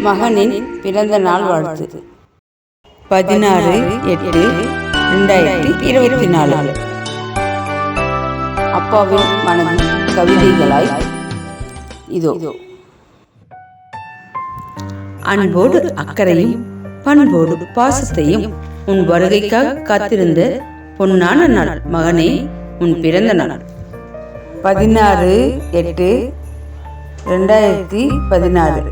மகனின் பிறந்த நாள் வாழ்த்து. பதினாறு எட்டு ரெண்டாயிரத்தி இருபத்தி நாலு. அப்பாவின் மனதில் கவிதைகளாய் இதோ. அன்போடு அக்கறையும் பண்போடு பாசத்தையும் உன் வருகைக்காக காத்திருந்த பொன்னான நாள் மகனே உன் பிறந்த நாள். பதினாறு எட்டு ரெண்டாயிரத்தி பதினாறு.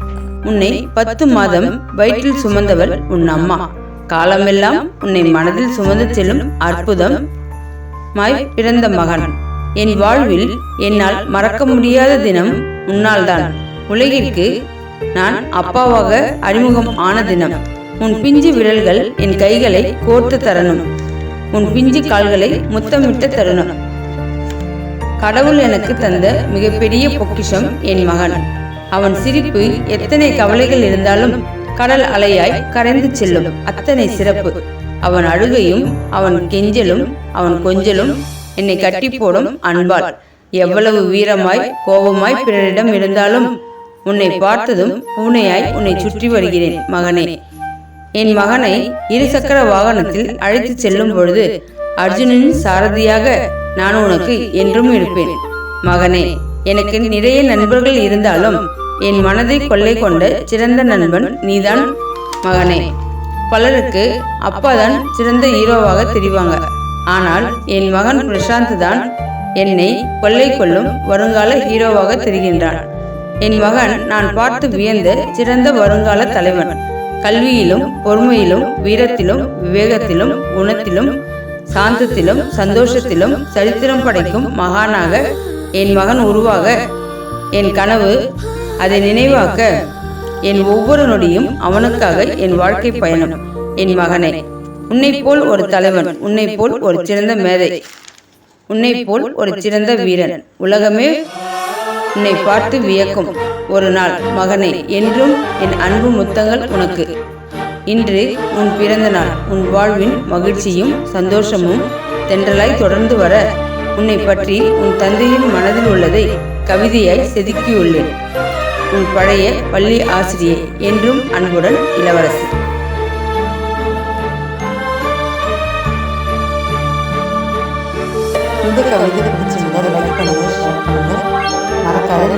உன்னை பத்து மாதம் வயிற்றில் சுமந்தவள் உன் அம்மா. காலமெல்லாம் உன்னை மனதில் சுமந்து செல்லும் அற்புதம். மாய் பிறந்த மகன். என் வாழ்வில் என்னால் மறக்க முடியாத தினம் உன்னால்தான். உலகிற்கு நான் அப்பாவாக அறிமுகம் ஆன தினம். உன் பிஞ்சு விரல்கள் என் கைகளை கோர்த்து தரணும். உன் பிஞ்சு கால்களை முத்தமிட்டு தரணும். கடவுள் எனக்கு தந்த மிகப்பெரிய பொக்கிஷம் என் மகன். அவன் சிரிப்பு எத்தனை கவலைகள் இருந்தாலும் கடல் அலையாய் கரைந்து செல்லும் அத்தனை சிறப்பு. அவன் அழுகையும் அவன் கெஞ்சலும் அவன் கொஞ்சலும் என்னை கட்டி போடும் அன்பால். எவ்வளவு வீரமாய் கோபமாய் பிறரிடம் இருந்தாலும் உன்னை பார்த்ததும் பூனையாய் உன்னை சுற்றி வருகிறேன் மகனே. என் மகனை இருசக்கர வாகனத்தில் அழைத்துச் செல்லும் பொழுது அர்ஜுனனின் சாரதியாக நான் உனக்கு என்றும் இருப்பேன் மகனே எனக்கு நிறைய நண்பர்கள் இருந்தாலும் என் மனதை கொள்ளை கொண்ட சிறந்த நண்பன் நீதான். மகனே பலருக்கு அப்பாதான் சிறந்த ஹீரோவாக தெரிவாங்க. ஆனால் என் மகன் பிரசாந்த் தான் என்னை கொள்ளை கொள்ளும் வருங்கால ஹீரோவாக தெரிகின்றான். என் மகன் நான் பார்த்து வியந்த சிறந்த வருங்கால தலைவன். கல்வியிலும் பொறுமையிலும் வீரத்திலும் விவேகத்திலும் குணத்திலும் சாந்தத்திலும் சந்தோஷத்திலும் சரித்திரம் படைக்கும் மகானாக என் மகன் உருவாக என் கனவு அதை நினைவாக்க என் ஒவ்வொரு நொடியும் அவனுக்காக என் வாழ்க்கை பயணம் என் மகனே. உன்னை போல் ஒரு தலைவன் உன்னை போல் ஒரு சிறந்த மேதை உன்னை போல் ஒரு சிறந்த வீரன். உலகமே உன்னை பார்த்து வியக்கும் ஒரு நாள் மகனே. என்றும் என் அன்பு முத்தங்கள் உனக்கு. இன்று உன் பிறந்த நாள். உன் வாழ்வின் மகிழ்ச்சியும் சந்தோஷமும் தென்றலாய் தொடர்ந்து வர உன்னை பற்றி உன் தந்தையின் மனதில் உள்ளதை கவிதையாய் செதுக்கியுள்ளேன். உன் பழைய பள்ளி ஆசிரியை என்றும் அன்புடன் இளவரசி. இந்த கவிதை பிடிச்சிருந்தா லைக் பண்ணுங்க ஷேர் பண்ணுங்க மறக்காத